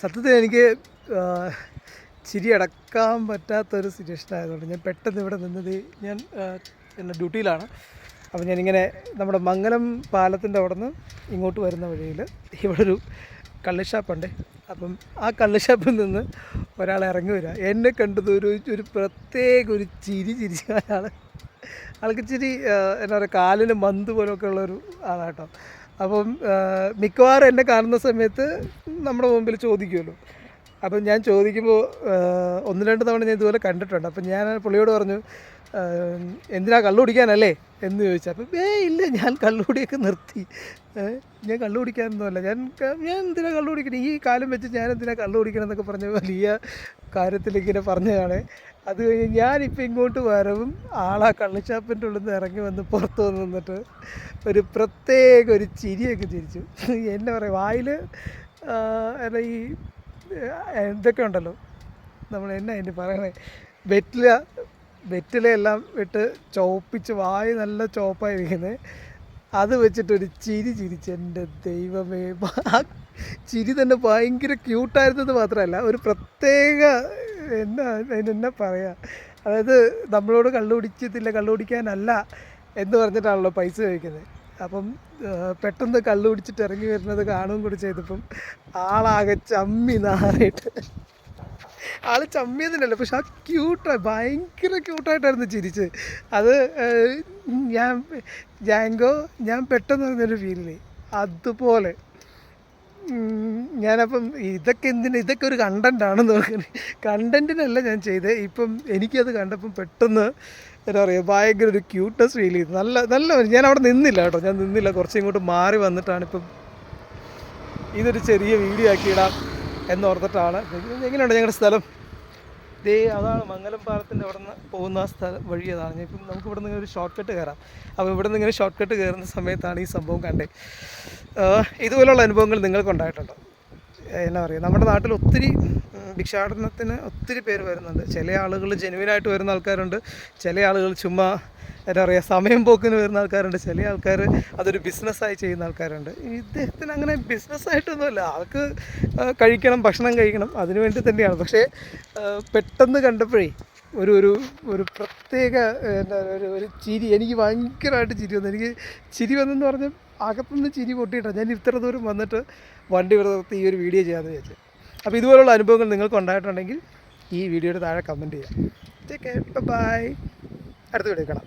സത്യത്തിൽ എനിക്ക് ചിരി അടക്കാൻ പറ്റാത്തൊരു സിറ്റുവേഷൻ ആയതുകൊണ്ട് ഞാൻ പെട്ടെന്ന് ഇവിടെ നിന്നത് ഞാൻ എന്റെ ഡ്യൂട്ടിയിലാണ്. അപ്പോൾ ഞാനിങ്ങനെ നമ്മുടെ മംഗലം പാലത്തിന്റെ അവിടെ നിന്ന് ഇങ്ങോട്ട് വരുന്ന വഴിയിൽ ഇവിടെ ഒരു കള്ളുഷാപ്പുണ്ട് അപ്പം ആ കള്ളുഷാപ്പിൽ നിന്ന് ഒരാൾ ഇറങ്ങി വരിക. എന്നെ കണ്ടത് ഒരു ഒരു പ്രത്യേക ഒരു ചിരി ചിരിച്ച അയാൾ ആൾക്ക് ചിരി എന്താ പറയുക കാലിന് മന്ത് പോലൊക്കെ ഉള്ളൊരു ആളാട്ടോ അപ്പം മിക്കവാറും എന്നെ കാണുന്ന സമയത്ത് നമ്മുടെ മുമ്പിൽ ചോദിക്കുമല്ലോ. അപ്പം ഞാൻ ചോദിക്കുമ്പോൾ ഒന്ന് രണ്ട് തവണ ഞാൻ ഇതുപോലെ കണ്ടിട്ടുണ്ട്. അപ്പം ഞാൻ പുള്ളിയോട് പറഞ്ഞു എന്തിനാ കള്ളു കുടിക്കാനല്ലേ എന്ന് ചോദിച്ചു. അപ്പം ഏ ഇല്ല ഞാൻ കള്ളുകുടിയൊക്കെ നിർത്തി. ഞാൻ കള്ളു കുടിക്കാനൊന്നുമല്ല ഞാൻ ഞാൻ എന്തിനാ കള്ളു കുടിക്കണം ഈ കാലം വെച്ച് ഞാൻ എന്തിനാ കള്ളു കുടിക്കണം എന്നൊക്കെ പറഞ്ഞ വലിയ കാര്യത്തിലിങ്ങനെ പറഞ്ഞതാണ്. അത് കഴിഞ്ഞ് ഞാനിപ്പോൾ ഇങ്ങോട്ട് വരവും ആളാ കള്ളുഷാപ്പിന്റെ ഉള്ളിൽ നിന്ന് ഇറങ്ങി വന്ന് പുറത്ത് വന്ന് നിന്നിട്ട് ഒരു പ്രത്യേക ഒരു ചിരിയൊക്കെ ചിരിച്ചു. എന്നെ പറയാം വായിൽ അല്ല ഈ എന്തൊക്കെ ഉണ്ടല്ലോ? നമ്മൾ എന്നാ അതിന്റെ പറയണേ? വെറ്റില വെറ്റിലയെല്ലാം ഇട്ട് ചോപ്പിച്ച് വായി നല്ല ചോപ്പായിരിക്കുന്നത് അത് വെച്ചിട്ടൊരു ചിരി ചിരിച്ച് എന്റെ ദൈവമേ ആ ചിരി തന്നെ ഭയങ്കര ക്യൂട്ടായിരുന്നത് മാത്രമല്ല ഒരു പ്രത്യേക എന്നാ അതിനെന്നാ പറയുക അതായത് നമ്മളോട് കള്ളു കള്ളുപിടിക്കാനല്ല എന്ന് പറഞ്ഞിട്ടാണല്ലോ പൈസ ചോദിക്കുന്നത് അപ്പം പെട്ടെന്ന് കള്ളു പിടിച്ചിട്ട് ഇറങ്ങി വരുന്നത് കാണുകയും കൂടി ചെയ്തപ്പം ആളാകെ ചമ്മി നാറിയിട്ട്. ആൾ ചമ്മിയതിനല്ല? പക്ഷെ ആ ക്യൂട്ടായി ഭയങ്കര ക്യൂട്ടായിട്ടായിരുന്നു ചിരിച്ച് അത് ഞാൻ ജാങ്കോ ഞാൻ പെട്ടെന്ന് പറഞ്ഞൊരു ഫീലില്ലേ അതുപോലെ. ഞാനപ്പം ഇതൊക്കെ എന്തിനാ ഇതൊക്കെ ഒരു കണ്ടന്റാണ് നോക്കുന്നത് കണ്ടന്റിനല്ല ഞാൻ ചെയ്തത്. ഇപ്പം എനിക്കത് കണ്ടപ്പം പെട്ടെന്ന് എന്താ പറയുക ഭയങ്കര ഒരു ക്യൂട്ട്നെസ് ഫീൽ ചെയ്തു. നല്ല നല്ല ഞാൻ അവിടെ നിന്നില്ല കേട്ടോ. ഞാൻ നിന്നില്ല. കുറച്ച് ഇങ്ങോട്ട് മാറി വന്നിട്ടാണ് ഇപ്പം ഇതൊരു ചെറിയ വീഡിയോ ആക്കി ഇടാം എന്നോർത്തിട്ടാണ്. എങ്ങനെയുണ്ട് ഞങ്ങളുടെ സ്ഥലം? ദേ അതാണ് മംഗലം പാലത്തിന്റെ അവിടെ നിന്ന് പോകുന്ന സ്ഥലം വഴി അതാണ്. ഇപ്പം നമുക്ക് ഇവിടെ നിന്ന് ഒരു ഷോർട്ട് കട്ട് കയറാം. അപ്പോൾ ഇവിടെ നിന്ന് ഇങ്ങനെ ഷോർട്ട് കട്ട് കയറുന്ന സമയത്താണ് ഈ സംഭവം കണ്ടേ. ഇതുപോലുള്ള അനുഭവങ്ങൾ നിങ്ങൾക്ക് ഉണ്ടായിട്ടുണ്ടോ എന്നാ പറയുക നമ്മുടെ നാട്ടിൽ ഒത്തിരി ഭിക്ഷാടനത്തിന് ഒത്തിരി പേര് വരുന്നുണ്ട്. ചില ആളുകൾ ജെനുവിനായിട്ട് വരുന്ന ആൾക്കാരുണ്ട്. ചില ആളുകൾ ചുമ്മാ എന്താ പറയുക സമയം പോക്കിന് വരുന്ന ആൾക്കാരുണ്ട്. ചില ആൾക്കാർ അതൊരു ബിസിനസ്സായി ചെയ്യുന്ന ആൾക്കാരുണ്ട്. ഇദ്ദേഹത്തിന് അങ്ങനെ ബിസിനസ്സായിട്ടൊന്നുമല്ല ആൾക്ക് കഴിക്കണം ഭക്ഷണം കഴിക്കണം അതിനു വേണ്ടി തന്നെയാണ്. പക്ഷേ പെട്ടെന്ന് കണ്ടപ്പോഴേ ഒരു ഒരു ഒരു പ്രത്യേക എന്താ ഒരു ഒരു ചിരി എനിക്ക് ഭയങ്കരമായിട്ട് ചിരി വന്നു. എനിക്ക് ചിരി വന്നെന്ന് പറഞ്ഞാൽ അകത്തുനിന്ന് ചിരി പൊട്ടിയിട്ടാണ്. ഞാൻ ഇത്ര ദൂരം വന്നിട്ട് വണ്ടി ഇവിടെ ഈ ഒരു വീഡിയോ ചെയ്യാമെന്ന് വിചാരിച്ചു. അപ്പോൾ ഇതുപോലുള്ള അനുഭവങ്ങൾ നിങ്ങൾക്ക് ഉണ്ടായിട്ടുണ്ടെങ്കിൽ ഈ വീഡിയോയുടെ താഴെ കമന്റ് ചെയ്യാം ബൈ അടുത്ത വീഡിയോ കാണാം.